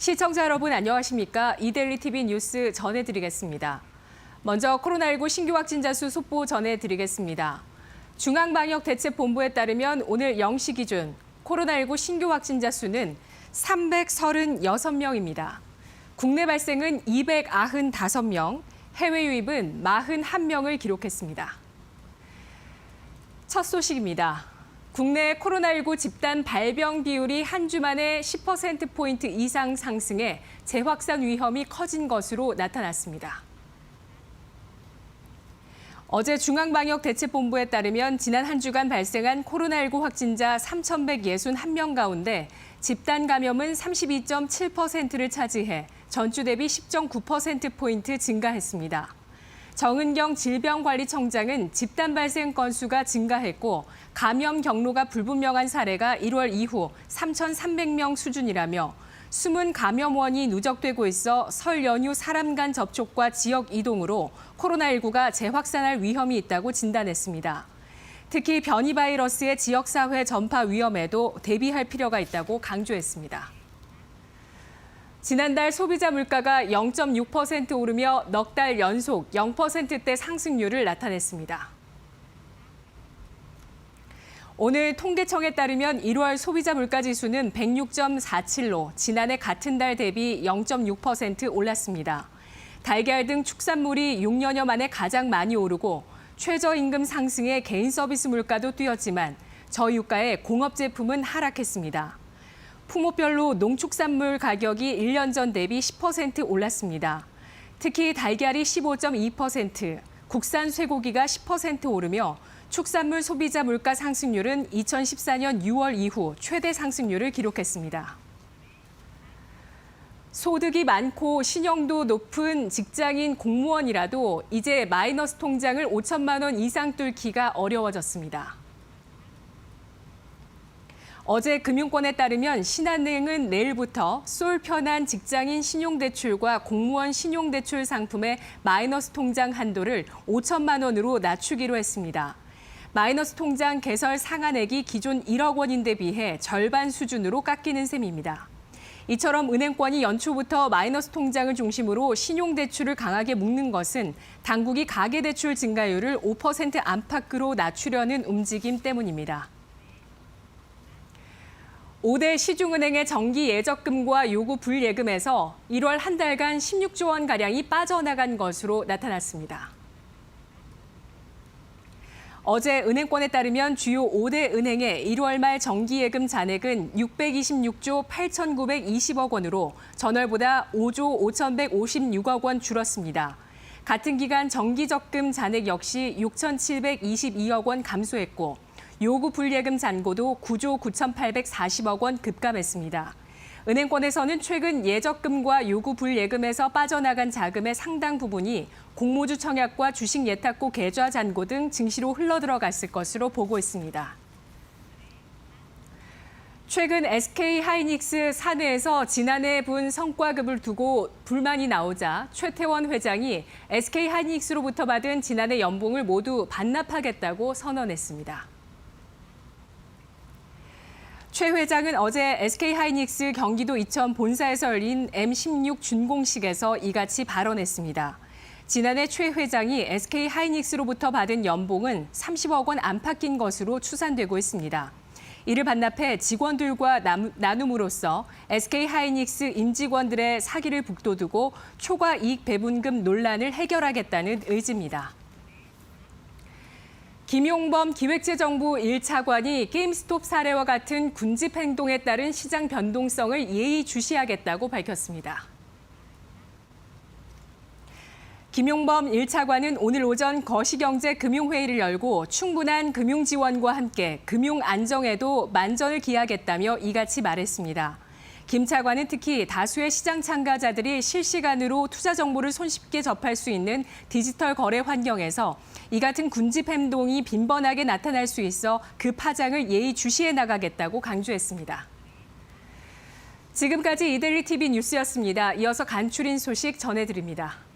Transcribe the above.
시청자 여러분 안녕하십니까? 이데일리 TV 뉴스 전해드리겠습니다. 먼저 코로나19 신규 확진자 수 속보 전해드리겠습니다. 중앙방역대책본부에 따르면 오늘 0시 기준 코로나19 신규 확진자 수는 336명입니다. 국내 발생은 295명, 해외 유입은 41명을 기록했습니다. 첫 소식입니다. 국내 코로나19 집단 발병 비율이 한 주 만에 10%포인트 이상 상승해 재확산 위험이 커진 것으로 나타났습니다. 어제 중앙방역대책본부에 따르면 지난 한 주간 발생한 코로나19 확진자 3,161명 가운데 집단 감염은 32.7%를 차지해 전주 대비 10.9%포인트 증가했습니다. 정은경 질병관리청장은 집단 발생 건수가 증가했고 감염 경로가 불분명한 사례가 1월 이후 3,300명 수준이라며 숨은 감염원이 누적되고 있어 설 연휴 사람 간 접촉과 지역 이동으로 코로나19가 재확산할 위험이 있다고 진단했습니다. 특히 변이 바이러스의 지역사회 전파 위험에도 대비할 필요가 있다고 강조했습니다. 지난달 소비자 물가가 0.6% 오르며 넉 달 연속 0%대 상승률을 나타냈습니다. 오늘 통계청에 따르면 1월 소비자 물가 지수는 106.47로 지난해 같은 달 대비 0.6% 올랐습니다. 달걀 등 축산물이 6년여 만에 가장 많이 오르고 최저임금 상승에 개인 서비스 물가도 뛰었지만 저유가의 공업 제품은 하락했습니다. 품목별로 농축산물 가격이 1년 전 대비 10% 올랐습니다. 특히 달걀이 15.2%, 국산 쇠고기가 10% 오르며 축산물 소비자 물가 상승률은 2014년 6월 이후 최대 상승률을 기록했습니다. 소득이 많고 신용도 높은 직장인 공무원이라도 이제 마이너스 통장을 5천만 원 이상 뚫기가 어려워졌습니다. 어제 금융권에 따르면 신한은행은 내일부터 쏠 편한 직장인 신용대출과 공무원 신용대출 상품의 마이너스 통장 한도를 5천만 원으로 낮추기로 했습니다. 마이너스 통장 개설 상한액이 기존 1억 원인데 비해 절반 수준으로 깎이는 셈입니다. 이처럼 은행권이 연초부터 마이너스 통장을 중심으로 신용대출을 강하게 묶는 것은 당국이 가계대출 증가율을 5% 안팎으로 낮추려는 움직임 때문입니다. 5대 시중은행의 정기 예적금과 요구 불예금에서 1월 한 달간 16조 원 가량이 빠져나간 것으로 나타났습니다. 어제 은행권에 따르면 주요 5대 은행의 1월 말 정기예금 잔액은 626조 8,920억 원으로 전월보다 5조 5,156억 원 줄었습니다. 같은 기간 정기적금 잔액 역시 6,722억 원 감소했고 요구 불예금 잔고도 9조 9,840억 원 급감했습니다. 은행권에서는 최근 예적금과 요구 불예금에서 빠져나간 자금의 상당 부분이 공모주 청약과 주식 예탁고 계좌 잔고 등 증시로 흘러들어갔을 것으로 보고 있습니다. 최근 SK 하이닉스 사내에서 지난해 분 성과급을 두고 불만이 나오자 최태원 회장이 SK 하이닉스로부터 받은 지난해 연봉을 모두 반납하겠다고 선언했습니다. 최 회장은 어제 SK 하이닉스 경기도 이천 본사에서 열린 M16 준공식에서 이같이 발언했습니다. 지난해 최 회장이 SK 하이닉스로부터 받은 연봉은 30억 원 안팎인 것으로 추산되고 있습니다. 이를 반납해 직원들과 나눔으로써 SK 하이닉스 임직원들의 사기를 북돋우고 초과 이익 배분금 논란을 해결하겠다는 의지입니다. 김용범 기획재정부 1차관이 게임스톱 사례와 같은 군집 행동에 따른 시장 변동성을 예의주시하겠다고 밝혔습니다. 김용범 1차관은 오늘 오전 거시경제 금융회의를 열고 충분한 금융 지원과 함께 금융 안정에도 만전을 기하겠다며 이같이 말했습니다. 김 차관은 특히 다수의 시장 참가자들이 실시간으로 투자 정보를 손쉽게 접할 수 있는 디지털 거래 환경에서 이 같은 군집 행동이 빈번하게 나타날 수 있어 그 파장을 예의주시해 나가겠다고 강조했습니다. 지금까지 이데리 TV 뉴스였습니다. 이어서 간추린 소식 전해드립니다.